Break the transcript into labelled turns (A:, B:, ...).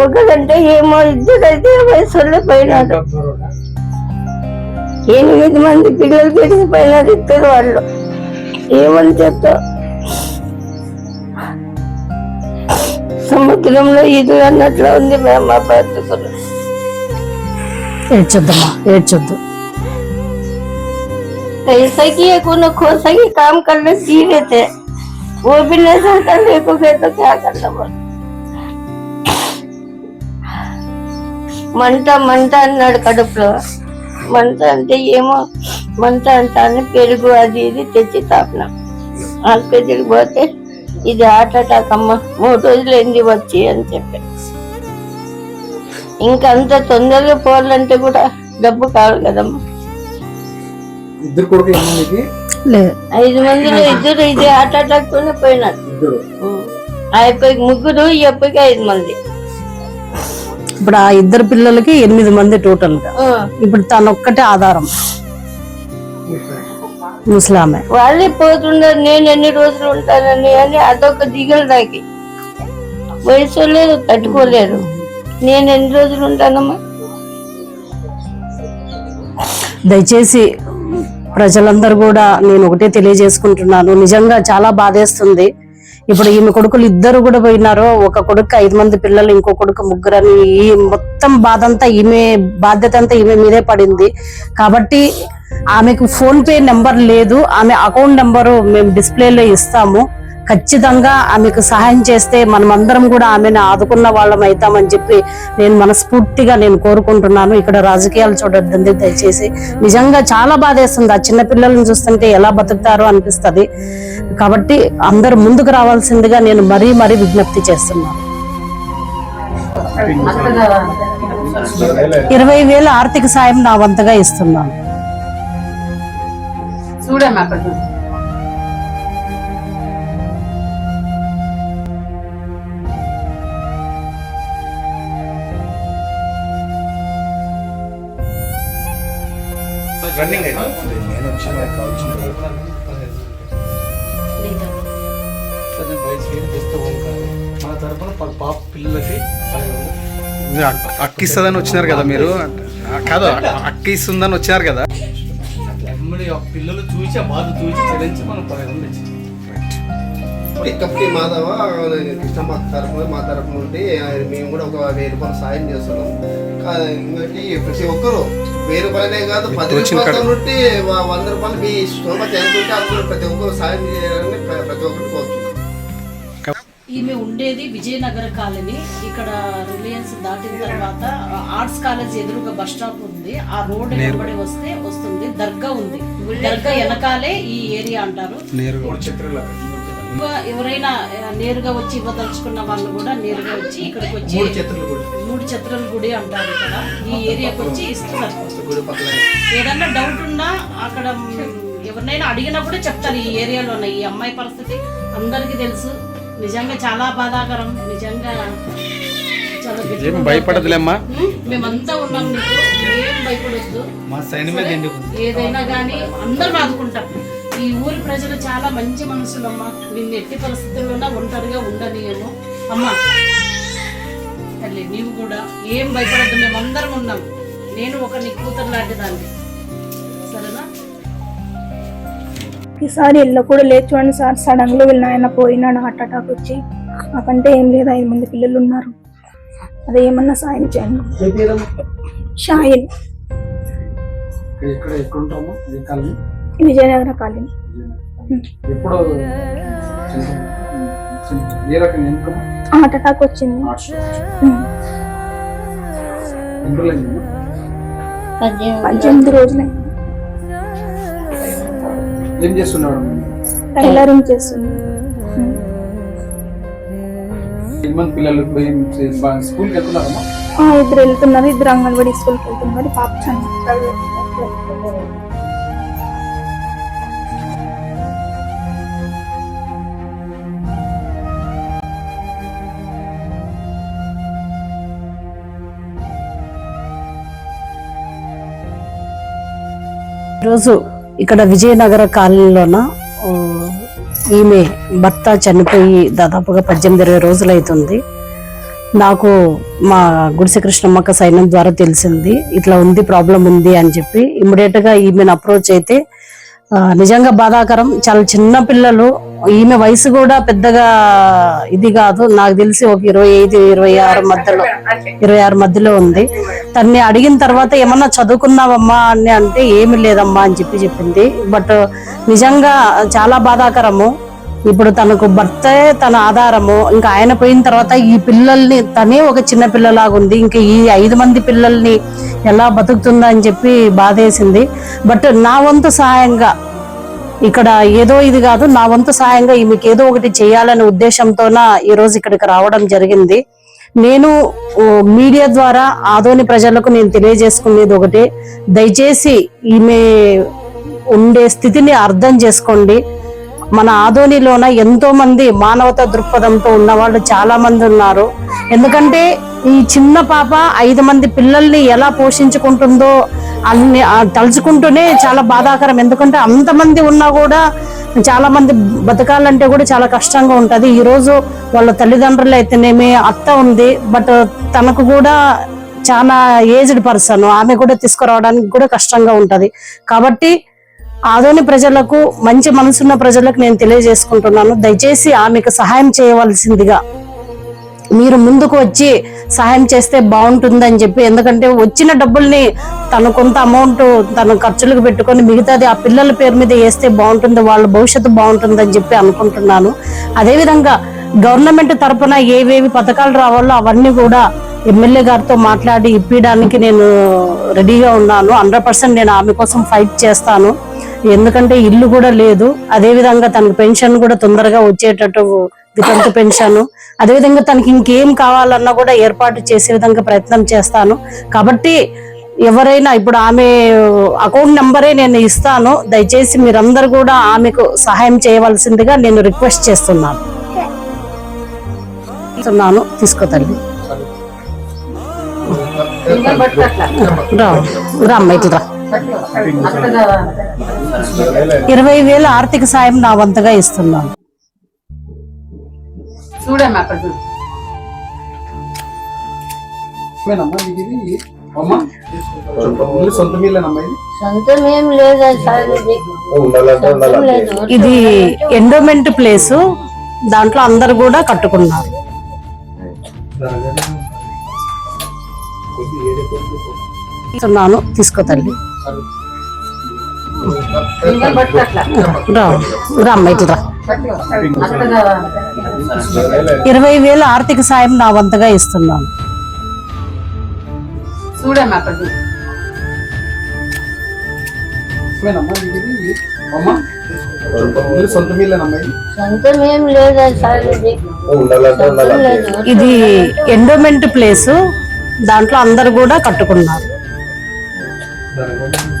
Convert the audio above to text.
A: ఒకరంటే ఏమో ఇద్దరైతే వయసులో పోయినారు ఎనిమిది మంది పిల్లలు పెరిగిపోయినారు ఇద్దరు వాళ్ళు ఏమని చెప్తా సముద్రంలో ఇది అన్నట్లు ఉంది మేము మా బతుకులు
B: ఏడ్చొద్దమ్మా ఏడ్చొద్దు
A: पैसा की है कोनो खोसा की काम करने सी रहे थे वो भी नहीं सकता मेरे को गए तो क्या करना बोल మంట మంట అన్నాడు కడుపులో. మంట అంటే ఏమో మంట అంటాను పెరుగు అది ఇది తెచ్చి తాపినాం. ఆసుపత్రికి పోతే ఇది హార్ట్ అటాక్ అమ్మ మూడు రోజులు ఏంది వచ్చి అని చెప్పి. ఇంకా అంత తొందరగా పోవాలంటే కూడా డబ్బు కావాలి కదమ్మా.
C: ఇద్దరు కొడుకు
A: ఐదు మందిలో ఇద్దరు ఇది హార్ట్ అటాక్ తోనే పోయినారు. అయిపోయి ముగ్గురు ఈ అప్పటికి ఐదు మంది.
B: ఇప్పుడు ఆ ఇద్దరు పిల్లలకి ఎనిమిది మంది
A: టోటల్గా.
B: ఇప్పుడు తను ఒక్కటే ఆధారం. ముసలామె.
A: వాళ్ళే పోతున్నారు నేను ఎన్ని రోజులు ఉంటానని అని అదొక దిగులు నాకు. వయసు లేదు తట్టుకోలేరు. నేను ఎన్ని రోజులు ఉంటానమ్మా?
B: దయచేసి ప్రజలందరూ కూడా నేను ఒకటే తెలియజేసుకుంటున్నాను. నిజంగా చాలా బాధేస్తుంది. ఇప్పుడు ఈమె కొడుకులు ఇద్దరు కూడా పోయినారు ఒక కొడుకు ఐదు మంది పిల్లలు ఇంకో కొడుకు ముగ్గురని ఈ మొత్తం బాధ అంతా ఈమె బాధ్యత అంతా ఈమె మీదే పడింది. కాబట్టి ఆమెకు ఫోన్ పే నెంబర్ లేదు ఆమె అకౌంట్ నెంబరు మేము డిస్ప్లేలో ఇస్తాము. ఖచ్చితంగా ఆమెకు సహాయం చేస్తే మనమందరం కూడా ఆమెను ఆదుకున్న వాళ్ళం అవుతామని చెప్పి నేను మనస్ఫూర్తిగా నేను కోరుకుంటున్నాను. ఇక్కడ రాజకీయాలు చూడద్దండి దయచేసి. నిజంగా చాలా బాధేస్తుంది. ఆ చిన్నపిల్లలను చూస్తుంటే ఎలా బతుకుతారో అనిపిస్తుంది. కాబట్టి అందరూ ముందుకు రావాల్సిందిగా నేను మరీ మరీ విజ్ఞప్తి చేస్తున్నాను. ఇరవై వేల ఆర్థిక సాయం నా వంతగా ఇస్తున్నాను.
D: చూడమ్మా
C: రన్నింగ్ అయితే. నేను వచ్చిన కావచ్చు
E: మన పాప పిల్లలకి
F: అక్కిస్తుందని వచ్చినారు కదా మీరు? ఆ, కాదు అక్క ఇస్తుందని వచ్చినారు కదా?
E: పిల్లలు చూసి ఆ బాధ చూసి చెల్లించి మనం పదిహేను తెచ్చి
G: కప్పటి మాధవ కృష్ణమ్మ తరఫున మా తరఫు నుండి మేము కూడా ఒక వెయ్యి రూపాయలు సాయం చేస్తున్నాం. ఇంకోటి ప్రతి ఒక్కరు వెయ్యి రూపాయలే కాదు పది రూపాయల. నుండి వ- వంద రూపాయలు మీ ఎంత ఉంటే అందరూ ప్రతి ఒక్కరు సాయం చేయాలని ప్ర- ప్రతి ఒక్కరు కోరుతున్నాం.
B: ఈమె ఉండేది విజయనగర కాలనీ. ఇక్కడ రిలయన్స్ దాటిన తర్వాత ఆర్ట్స్ కాలేజ్ ఎదురుగా బస్ స్టాప్ ఉంది. ఆ రోడ్ వెంబడి వస్తే వస్తుంది. దర్గా ఉంది. దర్గా వెనకాలే ఈ ఏరియా అంటారు.
F: నేరుగా.
B: ఎక్కువ ఎవరైనా నేరుగా వచ్చి ఇవ్వదలుచుకున్న వాళ్ళు కూడా నేరుగా వచ్చి ఇక్కడికి వచ్చి
E: మూడు
B: చిత్రాల గుడి. అంటారు ఇక్కడ ఈ ఏరియాకి వచ్చి ఇస్తున్నారు
G: గుడి పక్కన
B: ఏదన్నా డౌట్ ఉన్నా అక్కడ ఎవరినైనా అడిగినా కూడా చెప్తారు ఈ ఏరియాలో ఈ అమ్మాయి పరిస్థితి అందరికీ తెలుసు. నిజంగా చాలా బాధాకరం. నిజంగా
F: ఏం భయపడదులేమ్మా?
B: మేమంతా ఉన్నాం నీకు. ఏం భయపడొద్దు.
E: మా
B: ఏదైనా కానీ అందరం ఆదుకుంటాం ఈ ఊరి ప్రజలు చాలా మంచి మనసులమ్మా నిన్ను ఎట్టి పరిస్థితుల్లోనా ఒంటరిగా ఉండనియేమో అమ్మా తల్లి నీవు కూడా ఏం భయపడద్దు మేమందరం ఉన్నాం. నేను ఒక నీ కూతురు లాంటి దాన్ని సరేనా?
H: ఈసారి ఇల్లు కూడా లేదు చూడండి సార్. సడన్గా వీళ్ళ నాయన పోయినాడు హార్ట్ అటాక్ వచ్చి. నాకంటే ఏం లేదు ఐదు మంది పిల్లలు ఉన్నారు. అదే ఏమన్నా సాయం చేయండి. షాయిన్
C: ఇక్కడ ఎక్కడ ఉంటాము
H: విజయనగర కాలనీ.
C: ఎప్పుడు ఏ
H: హార్ట్ అటాక్ వచ్చింది.
A: పద్దెనిమిది
H: రోజులైంది
C: ఏం చేస్తున్నాడు
H: టైలరింగ్ చేస్తుంది. ఉమ్.
C: ఎనిమిది పిల్లలు ఇప్పుడు ఏం చే- బా- స్కూల్కి వెళ్తున్నారమ్మా?
H: ఆ, ఇద్దరు వెళ్తున్నారు. ఇద్దరు అంగన్వాడీ స్కూల్కి వెళ్తున్నారు. పాప చదువు
B: ఈరోజు ఇక్కడ విజయనగర కాలనీలోన ఈమె భర్త చనిపోయి దాదాపుగా పద్దెనిమిది ఇరవై రోజులు అవుతుంది నాకు మా గుడిసె కృష్ణమ్మక్క సైన్యం ద్వారా తెలిసింది ఇట్లా ఉంది ప్రాబ్లం ఉంది అని చెప్పి ఇమ్మీడియట్గా ఈమెను అప్రోచ్ అయితే నిజంగా బాధాకరం. చాలా చిన్న పిల్లలు. ఈమె వయసు కూడా పెద్దగా ఇది కాదు. నాకు తెలిసి ఒక ఇరవై ఐదు ఇరవై ఆరు మధ్యలో ఇరవై ఆరు మధ్యలో ఉంది. తన్ని అడిగిన తర్వాత ఏమన్నా చదువుకున్నావమ్మా అని అంటే ఏమి లేదమ్మా అని చెప్పి చెప్పింది. బట్ నిజంగా చాలా బాధాకరము. ఇప్పుడు తనకు భర్తే తన ఆధారము ఇంకా ఆయన పోయిన తర్వాత ఈ పిల్లల్ని తనే ఒక చిన్న పిల్లలాగా ఉంది ఇంకా ఈ ఐదు మంది పిల్లల్ని ఎలా బతుకుతుందా అని చెప్పి బాధేసింది. బట్ నా వంతు సహాయంగా ఇక్కడ ఏదో ఇది కాదు నా వంతు సహాయంగా ఈమెకి ఏదో ఒకటి చేయాలనే ఉద్దేశంతోన ఈ రోజు ఇక్కడికి రావడం జరిగింది. నేను మీడియా ద్వారా ఆదోని ప్రజలకు నేను తెలియజేసుకునేది ఒకటి. దయచేసి ఈమె ఉండే స్థితిని అర్థం చేసుకోండి. మన ఆధోనిలోన ఎంతో మంది మానవతా దృక్పథంతో ఉన్న వాళ్ళు చాలా మంది ఉన్నారు. ఎందుకంటే ఈ చిన్న పాప ఐదు మంది పిల్లల్ని ఎలా పోషించుకుంటుందో అన్ని తలుచుకుంటూనే చాలా బాధాకరం. ఎందుకంటే అంతమంది ఉన్నా కూడా చాలా మంది బతకాలంటే కూడా చాలా కష్టంగా ఉంటది. ఈరోజు వాళ్ళ తల్లిదండ్రులు అయితేనేమి అత్త ఉంది బట్ తనకు కూడా చాలా ఏజ్డ్ పర్సన్. ఆమె కూడా తీసుకురావడానికి కూడా కష్టంగా ఉంటది. కాబట్టి ఆదోని ప్రజలకు మంచి మనసున్న ప్రజలకు నేను తెలియజేసుకుంటున్నాను. దయచేసి ఆమెకు సహాయం చేయవలసిందిగా. మీరు ముందుకు వచ్చి సహాయం చేస్తే బాగుంటుందని చెప్పి ఎందుకంటే వచ్చిన డబ్బుల్ని తను కొంత అమౌంట్ తన ఖర్చులకు పెట్టుకొని మిగతాది ఆ పిల్లల పేరు మీద వేస్తే బాగుంటుంది వాళ్ళ భవిష్యత్తు బాగుంటుందని చెప్పి అనుకుంటున్నాను. అదేవిధంగా గవర్నమెంట్ తరఫున ఏవేవి పథకాలు రావాలో అవన్నీ కూడా ఎమ్మెల్యే గారితో మాట్లాడి ఇప్పించడానికి నేను రెడీగా ఉన్నాను. హండ్రెడ్ పర్సెంట్ నేను ఆమె కోసం ఫైట్ చేస్తాను. ఎందుకంటే ఇల్లు కూడా లేదు. అదే విధంగా తనకు పెన్షన్ కూడా తొందరగా వచ్చేటట్టు వితంతు పెన్షన్. అదేవిధంగా తనకి ఇంకేం కావాలన్నా కూడా ఏర్పాటు చేసే విధంగా ప్రయత్నం చేస్తాను. కాబట్టి ఎవరైనా ఇప్పుడు ఆమె అకౌంట్ నెంబరే నేను ఇస్తాను. దయచేసి మీరందరూ కూడా ఆమెకు సహాయం చేయవలసిందిగా నేను రిక్వెస్ట్ చేస్తున్నాను. చేస్తున్నాను. తీసుకో తల్లి. రా రామ్మ ఇట్లా రా ఇరవై వేల ఆర్థిక సాయం నా వంతుగా ఇస్తున్నాను.
D: చూడమ్మా అక్కడ చూడు.
E: ఇది
B: ఎండోమెంట్ ప్లేస్ దాంట్లో అందరు కూడా కట్టుకున్నారు. ఇస్తున్నాను తీసుకో తల్లి. రామ్మ ఇట్లా రా. ఇరవై వేల ఆర్థిక సాయం నా వంతుగా ఇస్తున్నాను.
E: ఇది.
B: ఎండోమెంట్ ప్లేస్ దాంట్లో అందరు కూడా కట్టుకున్నారు. Dale.